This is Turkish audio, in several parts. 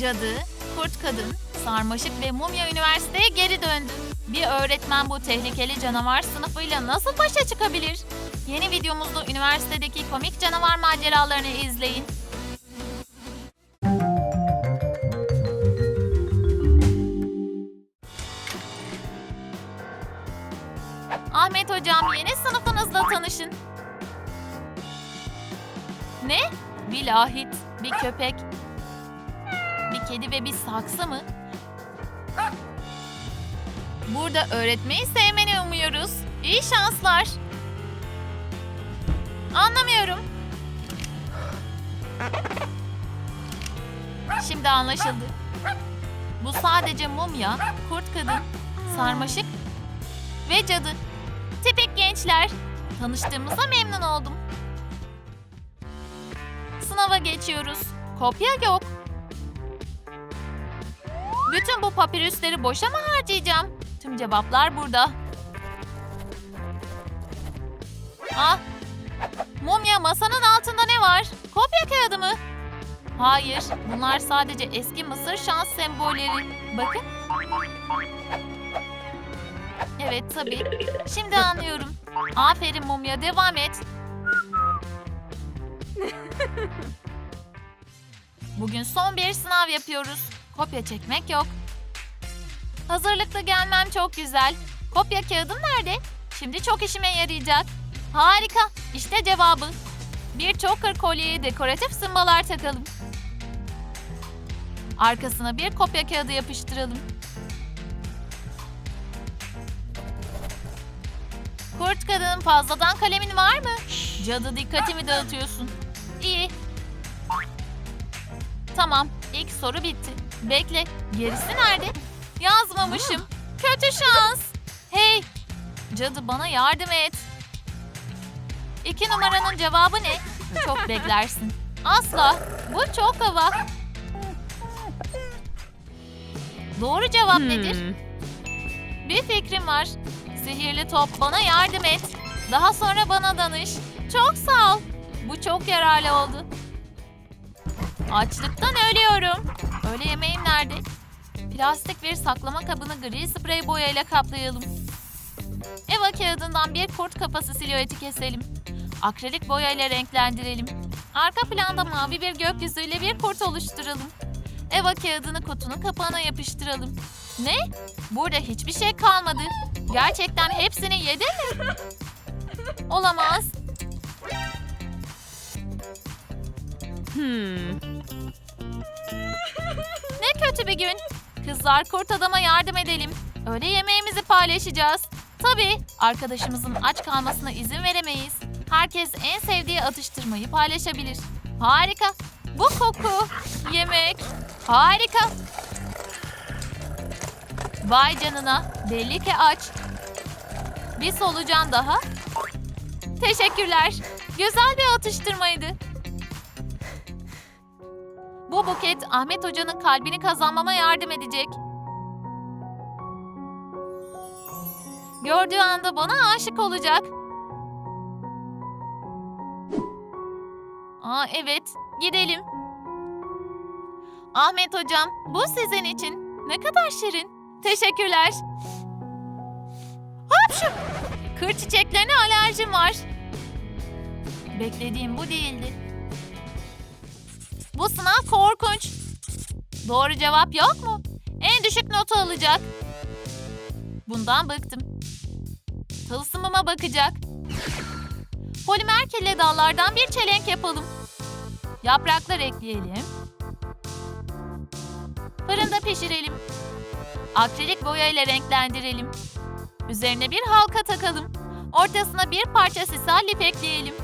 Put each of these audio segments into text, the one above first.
Cadı, kurt kadın, sarmaşık ve mumya üniversiteye geri döndü. Bir öğretmen bu tehlikeli canavar sınıfıyla nasıl başa çıkabilir? Yeni videomuzda üniversitedeki komik canavar maceralarını izleyin. Ahmet hocam yeni sınıfınızla tanışın. Ne? Bir bir köpek, bir kedi ve bir saksı mı? Burada öğretmeyi sevmeni umuyoruz. İyi şanslar. Anlamıyorum. Şimdi anlaşıldı. Bu sadece mumya, kurt kadın, sarmaşık ve cadı. Tipik gençler. Tanıştığımıza memnun oldum. Sınava geçiyoruz. Kopya yok. Bütün bu papirüsleri boşa mı harcayacağım? Tüm cevaplar burada. Ah! Mumya masanın altında ne var? Kopya kağıdı mı? Hayır, bunlar sadece eski Mısır şans sembolleri. Bakın. Evet tabii. Şimdi anlıyorum. Aferin Mumya, devam et. Bugün son bir sınav yapıyoruz. Kopya çekmek yok. Hazırlıklı gelmem çok güzel. Kopya kağıdım nerede? Şimdi çok işime yarayacak. Harika. İşte cevabı. Bir choker kolyeye dekoratif sımbalar takalım. Arkasına bir kopya kağıdı yapıştıralım. Kurt kadın fazladan kalemin var mı? Cadı dikkatimi dağıtıyorsun. İyi. Tamam, ilk soru bitti. Bekle, gerisi nerede? Yazmamışım. Kötü şans. Hey, cadı bana yardım et. İki numaranın cevabı ne? Çok beklersin. Asla. Bu çok hava. Doğru cevap nedir? Bir fikrim var. Sihirli top bana yardım et. Daha sonra bana danış. Çok sağ ol. Bu çok yararlı oldu. Açlıktan ölüyorum. Öğle yemeğim nerede? Plastik bir saklama kabını gri sprey boyayla kaplayalım. Eva kağıdından bir kurt kafası silüeti keselim. Akrilik boyayla renklendirelim. Arka planda mavi bir gökyüzüyle bir kurt oluşturalım. Eva kağıdını kutunun kapağına yapıştıralım. Ne? Burada hiçbir şey kalmadı. Gerçekten hepsini yedi mi? Olamaz. Ne kötü bir gün. Kızlar kurt adama yardım edelim. Öğle yemeğimizi paylaşacağız. Tabii arkadaşımızın aç kalmasına izin veremeyiz. Herkes en sevdiği atıştırmayı paylaşabilir. Harika. Bu koku. Yemek. Harika. Vay canına. Belli ki aç. Bir solucan daha. Teşekkürler. Güzel bir atıştırmaydı. Bu buket Ahmet Hoca'nın kalbini kazanmama yardım edecek. Gördüğü anda bana aşık olacak. Aa evet, gidelim. Ahmet Hocam, bu sizin için. Ne kadar şirin. Teşekkürler. Hapşu! Kır çiçeklerine alerjim var. Beklediğim bu değildi. Bu sınav korkunç. Doğru cevap yok mu? En düşük notu alacak. Bundan bıktım. Tılsımıma bakacak. Polimer kirli dallardan bir çelenk yapalım. Yapraklar ekleyelim. Fırında pişirelim. Akrilik boya ile renklendirelim. Üzerine bir halka takalım. Ortasına bir parça sisal lif ekleyelim.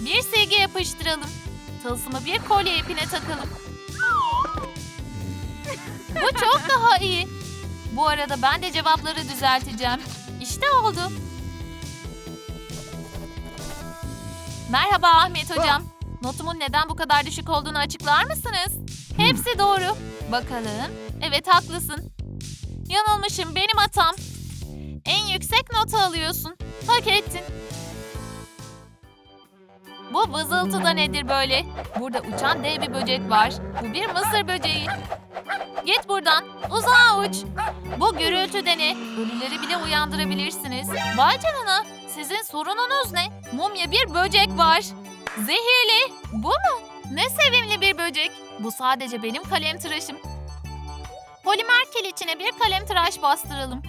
Bir silgi yapıştıralım. Tılsımı bir kolye ipine takalım. Bu çok daha iyi. Bu arada ben de cevapları düzelteceğim. İşte oldu. Merhaba Ahmet Hocam. Notumun neden bu kadar düşük olduğunu açıklar mısınız? Hepsi doğru. Bakalım. Evet haklısın. Yanılmışım benim hatam. En yüksek notu alıyorsun. Hak ettin. Bu vızıltı da nedir böyle? Burada uçan dev bir böcek var. Bu bir mısır böceği. Git buradan. Uzağa uç. Bu gürültü de ne? Ölüleri bile uyandırabilirsiniz. Vay canına. Sizin sorununuz ne? Mumya bir böcek var. Zehirli. Bu mu? Ne sevimli bir böcek. Bu sadece benim kalem tıraşım. Polimer kil içine bir kalem tıraş bastıralım.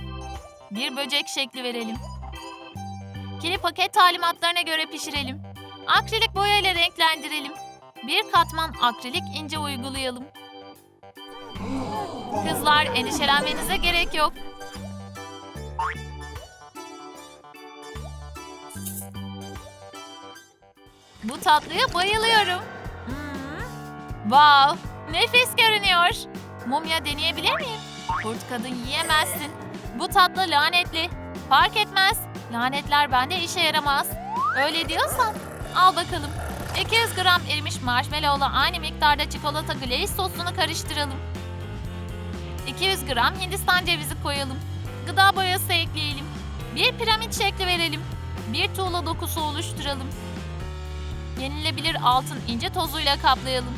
Bir böcek şekli verelim. Kili paket talimatlarına göre pişirelim. Akrilik boya ile renklendirelim. Bir katman akrilik ince uygulayalım. Kızlar endişelenmenize gerek yok. Bu tatlıya bayılıyorum. Hmm. Wow, nefis görünüyor. Mumya deneyebilir miyim? Kurt kadın yiyemezsin. Bu tatlı lanetli. Fark etmez. Lanetler bende işe yaramaz. Öyle diyorsan al bakalım. 200 gram erimiş marshmallow'la aynı miktarda çikolata glaze sosunu karıştıralım. 200 gram hindistan cevizi koyalım. Gıda boyası ekleyelim. Bir piramit şekli verelim. Bir tuğla dokusu oluşturalım. Yenilebilir altın ince tozuyla kaplayalım.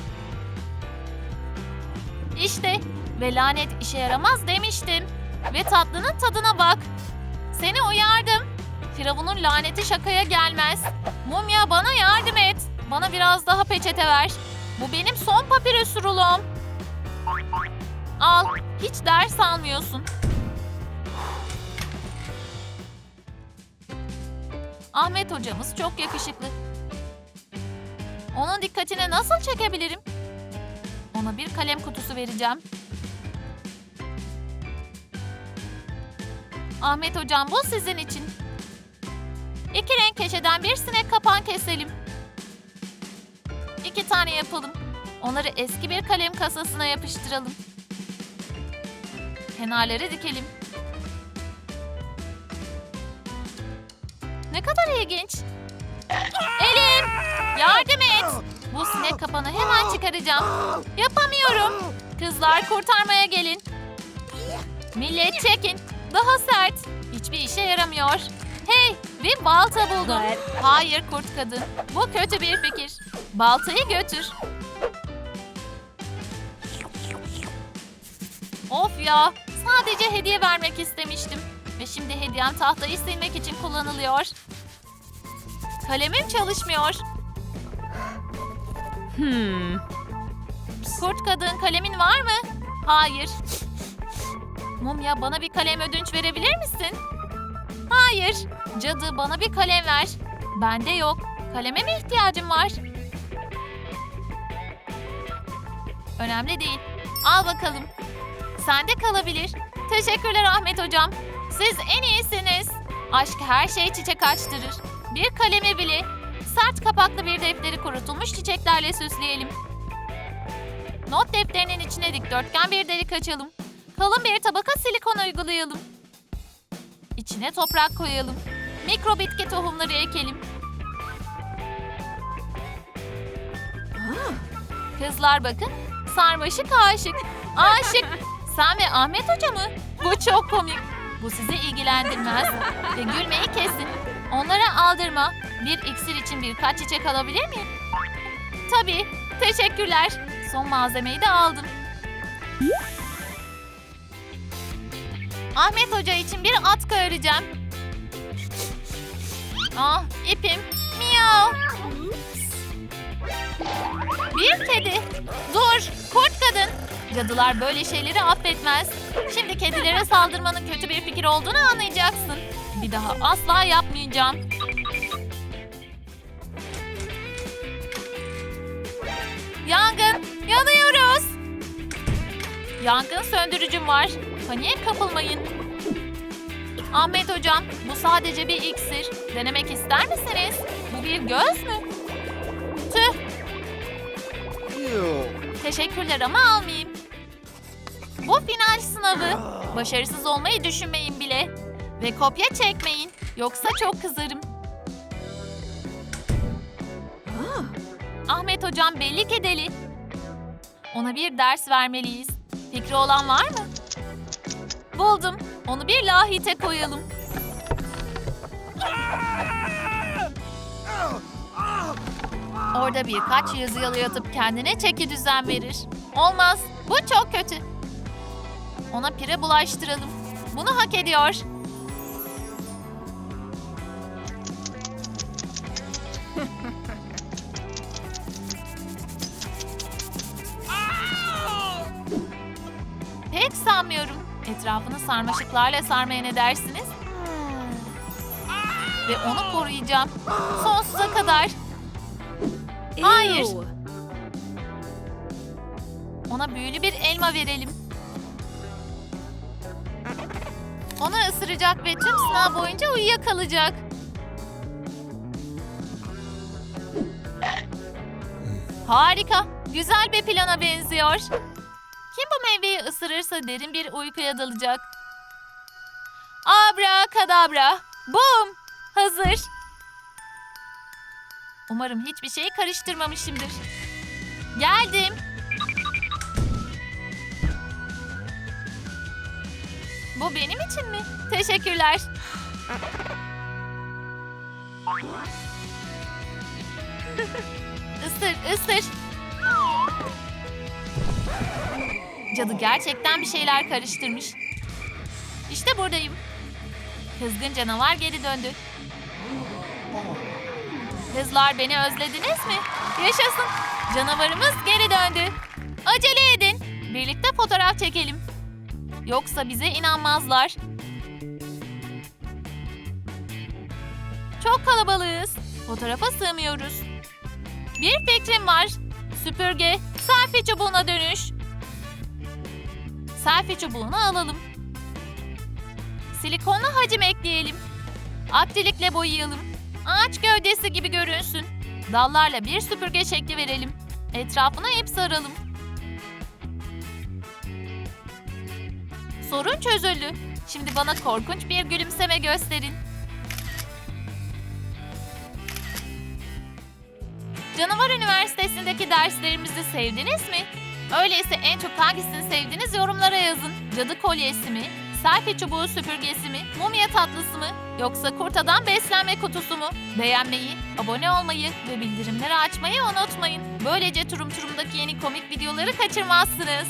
İşte ve lanet işe yaramaz demiştim. Ve tatlının tadına bak. Seni uyardım. Firavun'un laneti şakaya gelmez. Mumya bana yardım et. Bana biraz daha peçete ver. Bu benim son papirüs rulom. Al. Hiç ders almıyorsun. Ahmet hocamız çok yakışıklı. Onun dikkatini nasıl çekebilirim? Ona bir kalem kutusu vereceğim. Ahmet hocam bu sizin için. İki renk keçeden bir sinek kapan keselim. İki tane yapalım. Onları eski bir kalem kasasına yapıştıralım. Kenarları dikelim. Ne kadar ilginç. Elim! Yardım et! Bu sinek kapanı hemen çıkaracağım. Yapamıyorum. Kızlar kurtarmaya gelin. Millet çekin. Daha sert. Hiçbir işe yaramıyor. Hey bir balta buldum. Hayır kurt kadın. Bu kötü bir fikir. Baltayı götür. Of ya. Sadece hediye vermek istemiştim. Ve şimdi hediyem tahtayı silmek için kullanılıyor. Kalemim çalışmıyor. Hmm. Kurt kadın kalemin var mı? Hayır. Mumya bana bir kalem ödünç verebilir misin? Hayır. Cadı bana bir kalem ver. Bende yok. Kaleme mi ihtiyacım var? Önemli değil. Al bakalım. Sende kalabilir. Teşekkürler Ahmet hocam. Siz en iyisiniz. Aşk her şey çiçek açtırır. Bir kalemi bile. Sert kapaklı bir defteri kurutulmuş çiçeklerle süsleyelim. Not defterinin içine dikdörtgen bir delik açalım. Kalın bir tabaka silikon uygulayalım. İçine toprak koyalım. Mikro bitki tohumları ekelim. Kızlar bakın. Sarmaşık aşık. Aşık. Sen ve Ahmet Hoca mı? Bu çok komik. Bu sizi ilgilendirmez. Ve gülmeyi kesin. Onlara aldırma. Bir iksir için birkaç çiçek alabilir miyim? Tabii. Teşekkürler. Son malzemeyi de aldım. Ahmet Hoca için bir atkı öreceğim. Ah ipim. Miyav. Bir kedi. Dur kurt kadın. Cadılar böyle şeyleri affetmez. Şimdi kedilere saldırmanın kötü bir fikir olduğunu anlayacaksın. Bir daha asla yapmayacağım. Yangın! Yanıyoruz! Yangın söndürücüm var. Paniğe kapılmayın. Ahmet hocam, bu sadece bir iksir. Denemek ister misiniz? Bu bir göz mü? Tüh, teşekkürler ama almayayım. Bu final sınavı. Başarısız olmayı düşünmeyin bile. Ve kopya çekmeyin. Yoksa çok kızarım. Ahmet hocam belli ki deli. Ona bir ders vermeliyiz. Fikri olan var mı? Buldum. Onu bir lahite koyalım. Orada birkaç yüzyıl yatıp kendine çeki düzen verir. Olmaz. Bu çok kötü. Ona pire bulaştıralım. Bunu hak ediyor. Etrafını sarmaşıklarla sarmaya ne dersiniz? Ve onu koruyacağım. Sonsuza kadar. Hayır. Ona büyülü bir elma verelim. Onu ısıracak ve tüm sınav boyunca uyuyakalacak. Harika. Güzel bir plana benziyor. Kim bu meyveyi ısırırsa derin bir uykuya dalacak. Abra kadabra. Bum. Hazır. Umarım hiçbir şeyi karıştırmamışımdır. Geldim. Bu benim için mi? Teşekkürler. Isır, ısır. Cadı gerçekten bir şeyler karıştırmış. İşte buradayım. Kızgın canavar geri döndü. Kızlar beni özlediniz mi? Yaşasın. Canavarımız geri döndü. Acele edin. Birlikte fotoğraf çekelim. Yoksa bize inanmazlar. Çok kalabalığız. Fotoğrafa sığmıyoruz. Bir fikrim var. Süpürge, selfie çubuğuna dönüş. Selfie çubuğunu alalım. Silikonla hacim ekleyelim. Akrilikle boyayalım. Ağaç gövdesi gibi görünsün. Dallarla bir süpürge şekli verelim. Etrafına ip saralım. Sorun çözüldü. Şimdi bana korkunç bir gülümseme gösterin. Canavar Üniversitesi'ndeki derslerimizi sevdiniz mi? Öyleyse en çok hangisini sevdiniz yorumlara yazın. Cadı kolyesi mi? Selfie çubuğu süpürgesi mi? Mumya tatlısı mı? Yoksa kurt adam beslenme kutusu mu? Beğenmeyi, abone olmayı ve bildirimleri açmayı unutmayın. Böylece Turum Turum'daki yeni komik videoları kaçırmazsınız.